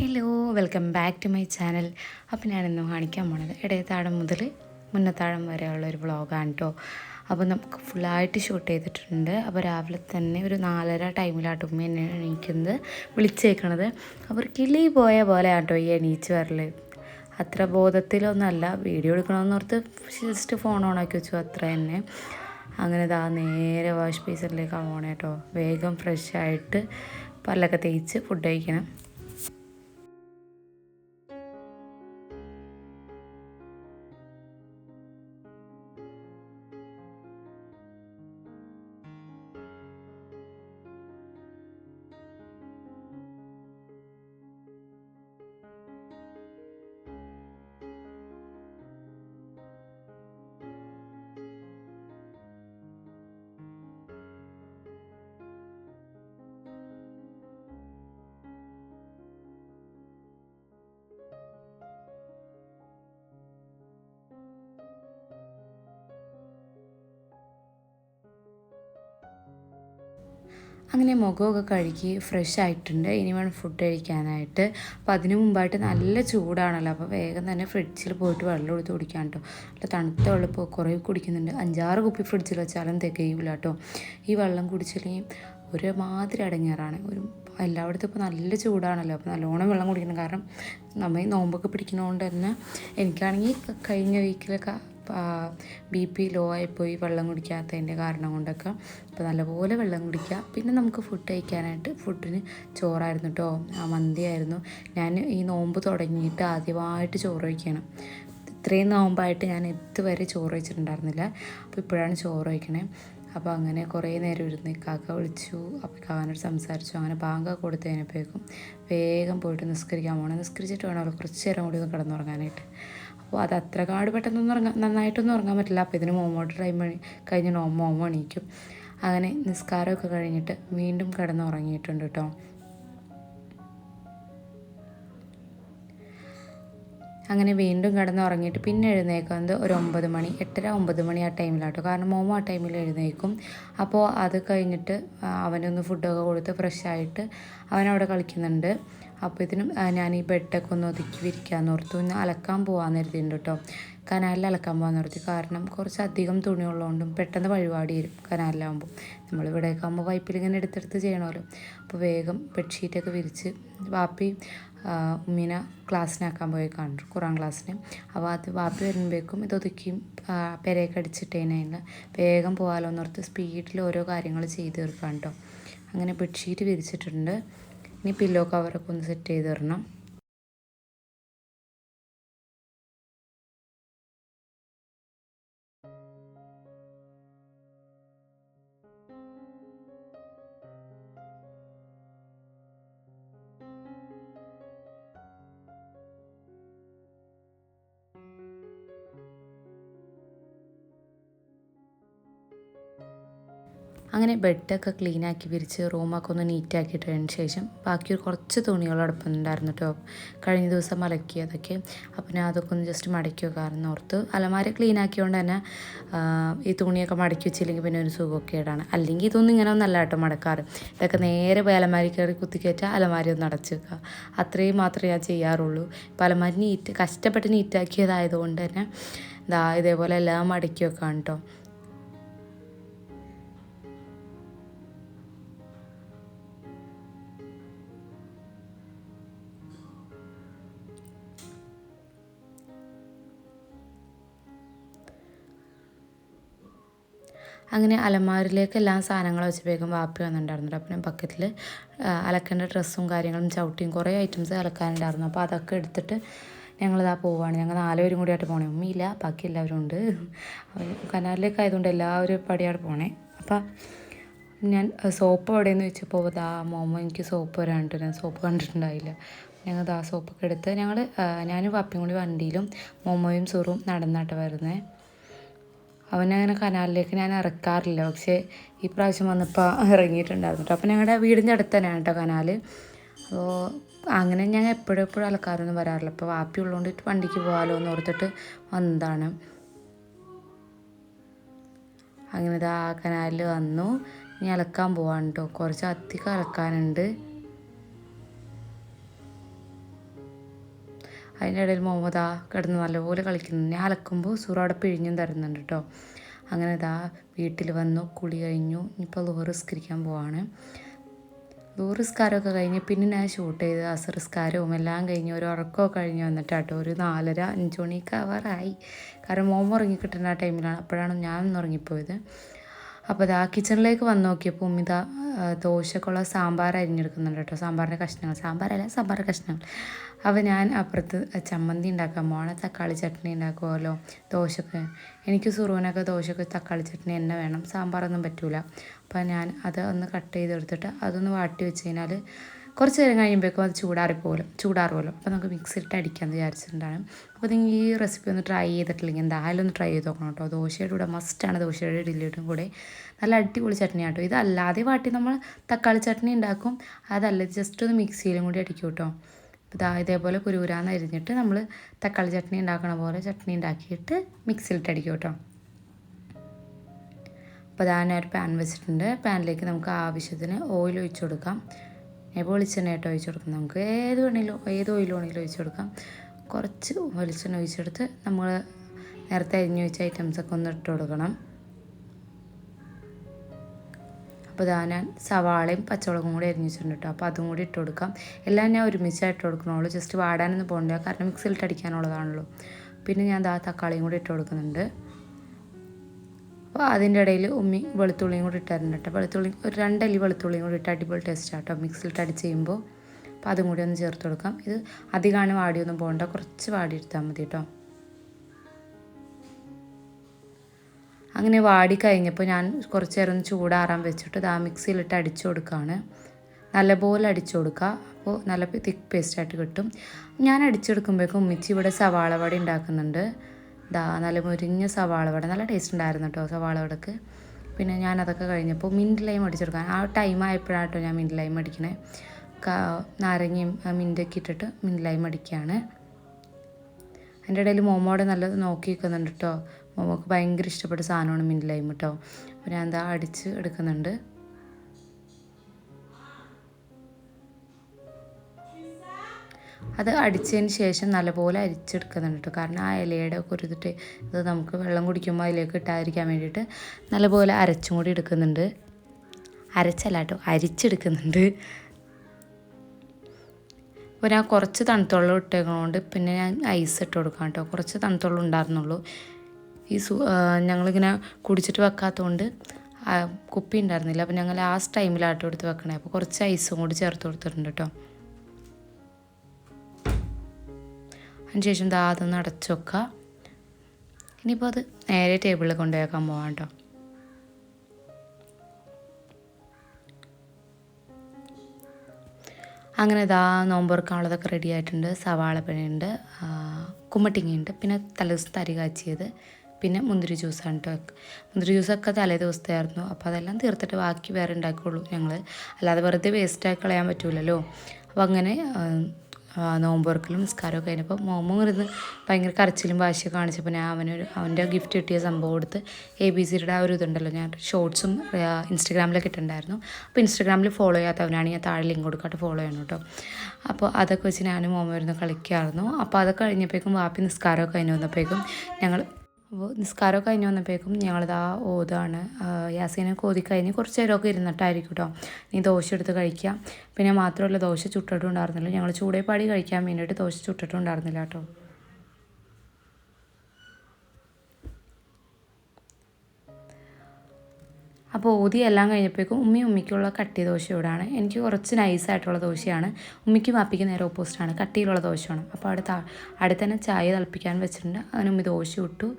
Hello welcome back to my channel അപ്പോൾ ഞാനിന്ന് കാണിക്കാൻ പോണത് ഇടയത്താഴം മുതൽ മുന്നത്താഴം വരെയുള്ള ഒരു വ്ളോഗാണ് കേട്ടോ അപ്പോൾ നമുക്ക് ഫുള്ളായിട്ട് ഷൂട്ട് ചെയ്തിട്ടുണ്ട്. അപ്പോൾ രാവിലെ തന്നെ ഒരു നാലര ടൈമിലാട്ടോ ഉമ്മ എന്നെ എണീക്കുന്നത് വിളിച്ചേക്കണത്. അവർ കിളി പോയ പോലെ കേട്ടോ ഈ എണീച്ച് വരൽ അത്ര ബോധത്തിലൊന്നല്ല വീഡിയോ എടുക്കണമെന്ന് ഓർത്ത് ജസ്റ്റ് ഫോൺ ഓണാക്കി വെച്ചു അത്ര തന്നെ. അങ്ങനെ ഇതാ നേരെ വാഷ് ബേസിനിലേക്കാണ് പോകണേ കേട്ടോ വേഗം ഫ്രഷ് ആയിട്ട് പല്ലൊക്കെ തേച്ച് ഫുഡ് കഴിക്കണം. അങ്ങനെ മുഖമൊക്കെ കഴുകി ഫ്രഷ് ആയിട്ടുണ്ട്. ഇനി വേണം ഫുഡ് കഴിക്കാനായിട്ട്. അപ്പോൾ അതിന് മുമ്പായിട്ട് നല്ല ചൂടാണല്ലോ. അപ്പോൾ വേഗം തന്നെ ഫ്രിഡ്ജിൽ പോയിട്ട് വെള്ളം എടുത്ത് കുടിക്കാൻ കേട്ടോ. നല്ല തണുത്ത വെള്ളം ഇപ്പോൾ കുറേ കുടിക്കുന്നുണ്ട്. അഞ്ചാറ് കുപ്പി ഫ്രിഡ്ജിൽ വെച്ചാലും തികയില്ല കേട്ടോ. ഈ വെള്ളം കുടിച്ചില്ലെങ്കിൽ ഒരുമാതിരി അടങ്ങാറാണ്. ഒരു എല്ലായിടത്തും ഇപ്പോൾ നല്ല ചൂടാണല്ലോ. അപ്പോൾ നല്ലോണം വെള്ളം കുടിക്കണം. കാരണം നമ്മൾ ഈ നോമ്പൊക്കെ പിടിക്കുന്നതുകൊണ്ട് തന്നെ എനിക്കാണെങ്കിൽ കഴിഞ്ഞ വീക്കിലൊക്കെ ബി പി ലോ ആയിപ്പോയി വെള്ളം കുടിക്കാത്തതിന്റെ കാരണം കൊണ്ടൊക്കെ. അപ്പോൾ നല്ലപോലെ വെള്ളം കുടിക്കുക പിന്നെ നമുക്ക് ഫുഡ് കഴിക്കാനായിട്ട് ഫുഡിന് ചോറായിരുന്നു കേട്ടോ ആ മന്തിയായിരുന്നു. ഞാൻ ഈ നോമ്പ് തുടങ്ങിയിട്ട് ആദ്യമായിട്ട് ചോറ് കഴിക്കണം. ഇത്രയും നോമ്പായിട്ട് ഞാൻ ഇതുവരെ ചോറ് വെച്ചിട്ടുണ്ടായിരുന്നില്ല അപ്പോൾ ഇപ്പോഴാണ് ചോറ് വയ്ക്കണേ അപ്പോൾ അങ്ങനെ കുറേ നേരം ഇരുന്ന് കാക്ക വിളിച്ചു. അപ്പോൾ കാനോട് സംസാരിച്ചു. അങ്ങനെ ബാങ്ക കൊടുത്തതിനപ്പോഴേക്കും വേഗം പോയിട്ട് നിസ്കരിക്കാൻ പോകണം നിസ്കരിച്ചിട്ട് വേണം അവിടെ കുറച്ച് നേരം കൂടി ഒന്ന് കിടന്നുറങ്ങാനായിട്ട്. അപ്പോൾ അത് അത്ര കാട് പെട്ടെന്നൊന്നും ഉറങ്ങാൻ നന്നായിട്ടൊന്നും ഉറങ്ങാൻ പറ്റില്ല. അപ്പോൾ ഇതിന് മോമോട്ട് ടൈം കഴിഞ്ഞ് മോമോ എണീക്കും. അങ്ങനെ നിസ്കാരമൊക്കെ കഴിഞ്ഞിട്ട് വീണ്ടും കിടന്ന് ഉറങ്ങിയിട്ടുണ്ട് കേട്ടോ. അങ്ങനെ വീണ്ടും കിടന്ന് ഉറങ്ങിയിട്ട് പിന്നെ എഴുന്നേക്കുന്നത് ഒരു ഒമ്പത് മണി എട്ടര ഒമ്പത് മണി ആ ടൈമിലാട്ടോ കാരണം മോമോ ആ ടൈമിൽ എഴുന്നേക്കും. അപ്പോൾ അത് കഴിഞ്ഞിട്ട് അവനൊന്ന് ഫുഡൊക്കെ കൊടുത്ത് ഫ്രഷ് ആയിട്ട് അവനവിടെ കളിക്കുന്നുണ്ട്. അപ്പോൾ ഇതിനും ഞാൻ ഈ ബെഡൊക്കെ ഒന്ന് ഒതുക്കി വിരിക്കാമെന്ന് ഓർത്തു ഒന്ന് അലക്കാൻ പോകാമെന്ന് കരുതിയിട്ടുണ്ട് കേട്ടോ. കനാലിൽ അലക്കാൻ പോകാമെന്ന് ഓർത്തി. കാരണം കുറച്ചധികം തുണിയുള്ളതുകൊണ്ടും പെട്ടെന്ന് വഴിപാടി വരും കനാലിലാകുമ്പോൾ നമ്മൾ ഇവിടെയൊക്കെ ആകുമ്പോൾ വൈപ്പിൽ ഇങ്ങനെ എടുത്തെടുത്ത് ചെയ്യണമല്ലോ. അപ്പോൾ വേഗം ബെഡ്ഷീറ്റൊക്കെ വിരിച്ച് വാപ്പി ഉമ്മീന ക്ലാസ്സിനാക്കാൻ പോയി കാണും ഖുറാൻ ക്ലാസ്സിന്. അപ്പോൾ അത് വാപ്പി വരുമ്പോഴേക്കും ഇത് ഒതുക്കി പെരയൊക്കെ അടിച്ചിട്ടതിനെ വേഗം പോകാമല്ലോ എന്നോർത്ത് സ്പീഡിൽ ഓരോ കാര്യങ്ങൾ ചെയ്ത് തീർക്കാം കേട്ടോ. അങ്ങനെ ബെഡ്ഷീറ്റ് വിരിച്ചിട്ടുണ്ട്. ഇനി പില്ലോ കവറൊക്കെ ഒന്ന് സെറ്റ് ചെയ്ത് തരണം അങ്ങനെ ബെഡൊക്കെ ക്ലീനാക്കി വിരിച്ച് റൂമൊക്കെ ഒന്ന് നീറ്റാക്കിയിട്ടതിന് ശേഷം ബാക്കി ഒരു കുറച്ച് തുണികളോടൊപ്പം ഉണ്ടായിരുന്നു കേട്ടോ. കഴിഞ്ഞ ദിവസം മലക്കിയതൊക്കെ അപ്പം ഞാൻ അതൊക്കെ ഒന്ന് ജസ്റ്റ് മടക്കി വെക്കാമെന്ന് ഓർത്ത് അലമാര ക്ലീൻ തന്നെ ഈ തുണിയൊക്കെ മടക്കി വെച്ചില്ലെങ്കിൽ പിന്നെ ഒരു സുഖമൊക്കെ ഇടാണ് അല്ലെങ്കിൽ ഇതൊന്നും ഇങ്ങനെ ഒന്നല്ല കേട്ടോ മടക്കാറ്. ഇതൊക്കെ നേരെ പോയി അലമാരി കയറി കുത്തിക്കയറ്റാൽ അലമാരി ഒന്ന് അടച്ചു വെക്കുക അത്രയും മാത്രമേ ഞാൻ ചെയ്യാറുള്ളൂ. ഇപ്പം അലമാരി നീറ്റ് കഷ്ടപ്പെട്ട് നീറ്റാക്കിയതായതുകൊണ്ട് തന്നെ ഇതാ ഇതേപോലെ എല്ലാം മടക്കി വെക്കാം കേട്ടോ. അങ്ങനെ അലമാരിലേക്ക് എല്ലാ സാധനങ്ങളും വെച്ചപ്പോഴേക്കും വാപ്പി വന്നിട്ടുണ്ടായിരുന്നു. അപ്പം ഞാൻ ബക്കറ്റിൽ അലക്കേണ്ട ഡ്രസ്സും കാര്യങ്ങളും ചവിട്ടിയും കുറേ ഐറ്റംസ് അലക്കാനുണ്ടായിരുന്നു. അപ്പോൾ അതൊക്കെ എടുത്തിട്ട് ഞങ്ങളിതാ പോവുകയാണ് ഞങ്ങൾ നാലുപേരും കൂടി ആയിട്ട് പോണേ. ഉമ്മയില്ല ബാക്കി എല്ലാവരും ഉണ്ട്. കനാലിലേക്ക് ആയതുകൊണ്ട് എല്ലാവരും പടിയാട് പോണേ. അപ്പം ഞാൻ സോപ്പ് എവിടെയെന്ന് വെച്ചപ്പോൾ ഇതാ മോമോ എനിക്ക് സോപ്പ് വരാണ്ട് ഞാൻ സോപ്പ് കണ്ടിട്ടുണ്ടായില്ല. ഞങ്ങൾ ദാ സോപ്പൊക്കെ എടുത്ത് ഞങ്ങൾ ഞാനും പപ്പിയും കൂടി വണ്ടിയിലും മോമോയും സുറും നടന്നാട്ട് വരുന്നത് അവനങ്ങനെ കനാലിലേക്ക് ഞാൻ ഇറക്കാറില്ല. പക്ഷേ ഈ പ്രാവശ്യം വന്നപ്പോൾ ഇറങ്ങിയിട്ടുണ്ടായിരുന്നു. കേട്ടോ അപ്പോൾ ഞങ്ങളുടെ വീടിന്റെ അടുത്ത് തന്നെയാണ് കേട്ടോ കനാൽ അപ്പോൾ അങ്ങനെ ഞാൻ എപ്പോഴും എപ്പോഴും അലക്കാറൊന്നും വരാറില്ല. അപ്പോൾ വാപ്പി ഉള്ളതുകൊണ്ട് വണ്ടിക്ക് പോകാമല്ലോ എന്ന് ഓർത്തിട്ട് വന്നതാണ്. അങ്ങനെ ആ കനാലിൽ വന്നു. ഇനി അലക്കാൻ പോവാണ് കേട്ടോ കുറച്ച് അധികം അലക്കാനുണ്ട്. മുഹമ്മദ് ആ കിടന്ന് നല്ലപോലെ കളിക്കുന്നു. ഞാൻ അലക്കുമ്പോൾ സൂറ അവിടെ പിഴിഞ്ഞും തരുന്നുണ്ട് കേട്ടോ അങ്ങനെ ഇതാ വീട്ടിൽ വന്നു കുളി കഴിഞ്ഞു. ഇനിയിപ്പോൾ ലോറിസ്കരിക്കാൻ പോവാണ്. ലോറിസ്കാരമൊക്കെ കഴിഞ്ഞ് പിന്നെ ഞാൻ ഷൂട്ട് ചെയ്ത് അസറിസ്കാരവും എല്ലാം കഴിഞ്ഞ് ഒരു ഉറക്കമൊക്കെ കഴിഞ്ഞ് വന്നിട്ട് കേട്ടോ ഒരു നാലര അഞ്ച് മണിയൊക്കെ അവറായി കാരണം മോമ ഉറങ്ങി കിട്ടുന്ന ആ ടൈമിലാണ് അപ്പോഴാണ് ഞാൻ ഒന്ന് ഉറങ്ങിപ്പോയത്. അപ്പോൾ ഇതാ കിച്ചണിലേക്ക് വന്ന് നോക്കിയപ്പോൾ ഉമ്മിത ദോശക്കുള്ള സാമ്പാർ അരിഞ്ഞെടുക്കുന്നുണ്ട് കേട്ടോ. സാമ്പാറിന്റെ കഷ്ണങ്ങൾ. സാമ്പാറല്ല സാമ്പാർ കഷ്ണങ്ങൾ. അപ്പോൾ ഞാൻ അപ്പുറത്ത് ചമ്മന്തി ഉണ്ടാക്കാൻ മോണ തക്കാളി ചട്നി ഉണ്ടാക്കുമല്ലോ ദോശക്ക്. എനിക്ക് സുറുവിനൊക്കെ ദോശക്ക് തക്കാളി ചട്നി തന്നെ വേണം. സാമ്പാറൊന്നും പറ്റൂല. അപ്പോൾ ഞാൻ അത് ഒന്ന് കട്ട് ചെയ്തെടുത്തിട്ട് അതൊന്ന് വാട്ടി വെച്ച് കഴിഞ്ഞാൽ കുറച്ച് നേരം കഴിയുമ്പോഴേക്കും അത് ചൂടാറിപ്പോലും ചൂടാറുമല്ലോ അപ്പോൾ നമുക്ക് മിക്സിയിട്ട് അടിക്കാമെന്ന് വിചാരിച്ചിട്ടുണ്ടാണ്. അപ്പോൾ നിങ്ങൾ ഈ റെസിപ്പി ഒന്ന് ട്രൈ ചെയ്തിട്ടില്ലെങ്കിൽ എന്തായാലും ഒന്ന് ട്രൈ ചെയ്ത് നോക്കണം കേട്ടോ. ദോശയുടെ കൂടെ മസ്റ്റാണ് ദോശയുടെ ഇഡ്ഡലിയുടെ കൂടെ. നല്ല അടിപൊളി ചട്നി കേട്ടോ. ഇതല്ലാതെ വാട്ടി നമ്മൾ തക്കാളി ചട്നി ഉണ്ടാക്കും. അതല്ല ജസ്റ്റ് ഒന്ന് മിക്സിയിലും കൂടി അടിക്കും കേട്ടോ. ഇതാ ഇതേപോലെ കുരുകുരാന്ന് അരിഞ്ഞിട്ട് നമ്മൾ തക്കാളി ചട്നി ഉണ്ടാക്കണ പോലെ ചട്നി ഉണ്ടാക്കിയിട്ട് മിക്സിയിലിട്ട് അടിക്കും കേട്ടോ. അപ്പോൾ ഞാൻ പാൻ വെച്ചിട്ടുണ്ട്. പാനിലേക്ക് നമുക്ക് ആവശ്യത്തിന് ഓയിൽ ഒഴിച്ചു കൊടുക്കാം. വെളിച്ചെണ്ണ ആയിട്ട് ഒഴിച്ച് കൊടുക്കാം. നമുക്ക് ഏത് വേണമെങ്കിലും ഏത് ഓയിൽ വേണമെങ്കിലും ഒഴിച്ച് കൊടുക്കാം. കുറച്ച് വെളിച്ചെണ്ണ ഒഴിച്ചെടുത്ത് നമ്മൾ നേരത്തെ അരിഞ്ഞു വെച്ച ഐറ്റംസൊക്കെ ഒന്ന് ഇട്ട് കൊടുക്കണം. അപ്പോൾ ഇതാ ഞാൻ സവാളയും പച്ചമുളകും കൂടി അരിഞ്ഞു വെച്ചിട്ടുണ്ട് കേട്ടോ. അപ്പോൾ അതും കൂടി ഇട്ട് കൊടുക്കാം. എല്ലാം ഞാൻ ഒരുമിച്ചായിട്ട് കൊടുക്കണുള്ളൂ. ജസ്റ്റ് വാടാനൊന്നും പോകണ്ട കാരണം മിക്സിയിലിട്ട് അടിക്കാനുള്ളതാണല്ലോ. പിന്നെ ഞാൻ ദാ തക്കാളിയും കൂടി ഇട്ട് കൊടുക്കുന്നുണ്ട്. അപ്പോൾ അതിന്റെ ഇടയിൽ ഉമ്മി വെളുത്തുള്ളിയും കൂടി ഇട്ടായിരുന്നു കേട്ടോ. വെളുത്തുള്ളി ഒരു രണ്ടല്ലി വെളുത്തുള്ളിയും കൂടി ഇട്ട് അടിപൊളി ടേസ്റ്റ് ആട്ടോ മിക്സിലിട്ട് അടിച്ച് ചെയ്യുമ്പോൾ അപ്പോൾ അതും കൂടി ഒന്ന് ചേർത്ത് കൊടുക്കാം. ഇത് അധികമാണ് വാടിയൊന്നും പോകണ്ട. കുറച്ച് വാടി എടുത്താൽ മതി കേട്ടോ. അങ്ങനെ വാടി കഴിഞ്ഞപ്പോൾ ഞാൻ കുറച്ച് നേരം ഒന്ന് ചൂടാറാൻ വെച്ചിട്ട് ആ മിക്സിയിലിട്ട് അടിച്ചു കൊടുക്കുകയാണ് നല്ലപോലെ അടിച്ചു കൊടുക്കുക അപ്പോൾ നല്ല തിക്ക് പേസ്റ്റായിട്ട് കിട്ടും. ഞാൻ അടിച്ചെടുക്കുമ്പോഴേക്കും ഉമ്മിച്ചി ഇവിടെ സവാള വടി ഉണ്ടാക്കുന്നുണ്ട്. ദാ നല്ല മുരിഞ്ഞ സവാള വട. നല്ല ടേസ്റ്റ് ഉണ്ടായിരുന്നു കേട്ടോ സവാള വടക്ക്. പിന്നെ ഞാനതൊക്കെ കഴിഞ്ഞപ്പോൾ മിന്റ് ലൈം അടിച്ചെടുക്കാൻ. ആ ടൈം ആയപ്പോഴാണ് കേട്ടോ ഞാൻ മിന്റ് ലൈം അടിക്കണേ. നാരങ്ങയും മിന്റൊക്കെ ഇട്ടിട്ട് മിന്റ് ലൈം അടിക്കുകയാണ് അതിന്റെ ഇടയിൽ മോമോടെ നല്ലത് നോക്കി നിൽക്കുന്നുണ്ട് കേട്ടോ മോമോക്ക് ഭയങ്കര ഇഷ്ടപ്പെട്ട സാധനമാണ് മിന്റ് ലൈം കേട്ടോ അപ്പോൾ ഞാൻ എന്താ അടിച്ച് എടുക്കുന്നുണ്ട്. അത് അടിച്ചതിന് ശേഷം നല്ലപോലെ അരിച്ചെടുക്കുന്നുണ്ട് കേട്ടോ. കാരണം ആ ഇലയുടെ ഒക്കെ ഒരുതിട്ട് ഇത് നമുക്ക് വെള്ളം കുടിക്കുമ്പോൾ അതിലേക്ക് ഇട്ടാതിരിക്കാൻ വേണ്ടിയിട്ട് നല്ലപോലെ അരച്ചും കൂടി എടുക്കുന്നുണ്ട്. അരച്ചല്ല കേട്ടോ അരിച്ചെടുക്കുന്നുണ്ട്. അപ്പോൾ ഞാൻ കുറച്ച് തണുത്തുള്ളം ഇട്ടേക്കണോണ്ട് പിന്നെ ഞാൻ ഐസ് ഇട്ട് കൊടുക്കാം കേട്ടോ. കുറച്ച് തണുത്തുള്ളം ഉണ്ടായിരുന്നുള്ളൂ. ഈ സു ഞങ്ങളിങ്ങനെ കുടിച്ചിട്ട് വെക്കാത്തതുകൊണ്ട് കുപ്പി ഉണ്ടായിരുന്നില്ല. അപ്പോൾ ഞങ്ങൾ ലാസ്റ്റ് ടൈമിലാട്ടോ എടുത്ത് വെക്കണേ. അപ്പോൾ കുറച്ച് ഐസും കൂടി ചേർത്ത് കൊടുത്തിട്ടുണ്ട് കേട്ടോ. അതിനുശേഷം ദാ അതൊന്ന് അടച്ചു വെക്കുക ഇനിയിപ്പോൾ അത് നേരെ ടേബിളിൽ കൊണ്ടുപോയേക്കാൻ പോവാം കേട്ടോ. അങ്ങനെ ഇതാ നോമ്പുറക്കാനുള്ളതൊക്കെ റെഡി ആയിട്ടുണ്ട്. സവാള പഴയുണ്ട് കുമ്മട്ടിങ്ങയുണ്ട്. പിന്നെ തലേദിവസത്തെ അരി കാച്ചിയത്. പിന്നെ മുന്തിരി ജ്യൂസാണ് കേട്ടോ മുന്തിരി ജ്യൂസൊക്കെ തലേ ദിവസത്തെയായിരുന്നു അപ്പോൾ അതെല്ലാം തീർത്തിട്ട് ബാക്കി വേറെ ഉണ്ടാക്കുകയുള്ളൂ ഞങ്ങൾ അല്ലാതെ വെറുതെ വേസ്റ്റാക്കി കളയാൻ പറ്റൂലല്ലോ. അപ്പോൾ അങ്ങനെ നോമ്പുറക്കലും നിസ്കാരമൊക്കെ കഴിഞ്ഞപ്പോൾ മോമോ ഇരുന്ന് ഭയങ്കര കരച്ചിലും വാശിയൊക്കെ കാണിച്ചപ്പോൾ ഞാൻ അവനൊരു അവന്റെ ഗിഫ്റ്റ് കിട്ടിയ സംഭവം കൊടുത്ത് എ ബി സിയുടെ ആ ഒരു ഇതുണ്ടല്ലോ. ഞാൻ ഷോർട്സും ഇൻസ്റ്റഗ്രാമിലൊക്കെ ഇട്ടുണ്ടായിരുന്നു അപ്പോൾ ഇൻസ്റ്റഗ്രാമിൽ ഫോളോ ചെയ്യാത്തവനാണ് ഞാൻ താഴെ ലിങ്ക് കൊടുക്കാട്ട് ഫോളോ ചെയ്യണം കേട്ടോ. അപ്പോൾ അതൊക്കെ വെച്ച് ഞാനും മോമോ ഇരുന്ന് കളിക്കായിരുന്നു. അപ്പോൾ അതൊക്കെ കഴിഞ്ഞപ്പോഴേക്കും വാപ്പി നിസ്കാരമൊക്കെ കഴിഞ്ഞ് വന്നപ്പോഴേക്കും ഞങ്ങൾ അപ്പോൾ നിസ്കാരമൊക്കെ കഴിഞ്ഞ് വന്നപ്പോഴേക്കും ഞങ്ങളിതാ ഓതാണ്. യാസീനെ കോതി കഴിഞ്ഞ് കുറച്ച് നേരമൊക്കെ ഇരുന്നിട്ടായിരിക്കും കേട്ടോ നീ ദോശ എടുത്ത് കഴിക്കുക പിന്നെ മാത്രമല്ല ദോശ ചുട്ടിട്ടുണ്ടായിരുന്നില്ല ഞങ്ങൾ ചൂടേ പാടി കഴിക്കാൻ വേണ്ടിയിട്ട് ദോശ ചുട്ടിട്ടുണ്ടായിരുന്നില്ല കേട്ടോ അപ്പോൾ ഓതി എല്ലാം കഴിഞ്ഞപ്പോഴേക്കും ഉമ്മി ഉമ്മിക്കുള്ള കട്ടി ദോശ ഇവിടാണ് എനിക്ക് കുറച്ച് നൈസായിട്ടുള്ള ദോശയാണ്. ഉമ്മിക്ക് വാപ്പിക്ക് നേരെ ഓപ്പോസിറ്റാണ്. കട്ടിയിലുള്ള ദോശയാണ്. അപ്പോൾ അടുത്ത അടുത്ത് തന്നെ ചായ തിളപ്പിക്കാൻ വെച്ചിട്ടുണ്ട്. അങ്ങനെ ഉമ്മി ദോശ ഇട്ടു.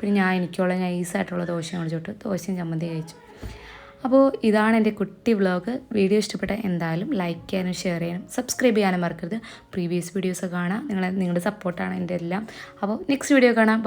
പിന്നെ ഞാൻ എനിക്കുള്ള നൈസായിട്ടുള്ള ദോശ കഴിച്ചിട്ട് ദോശയും ചമ്മന്തി കഴിച്ചു. അപ്പോൾ ഇതാണ് എന്റെ കുട്ടി വ്ളോഗ്. വീഡിയോ ഇഷ്ടപ്പെട്ട എന്തായാലും ലൈക്ക് ചെയ്യാനും ഷെയർ ചെയ്യാനും സബ്സ്ക്രൈബ് ചെയ്യാനും മറക്കരുത്. പ്രീവിയസ് വീഡിയോസ് കാണാം. നിങ്ങളെ നിങ്ങളുടെ സപ്പോർട്ടാണ് എന്റെ എല്ലാം. അപ്പോൾ നെക്സ്റ്റ് വീഡിയോ കാണാം.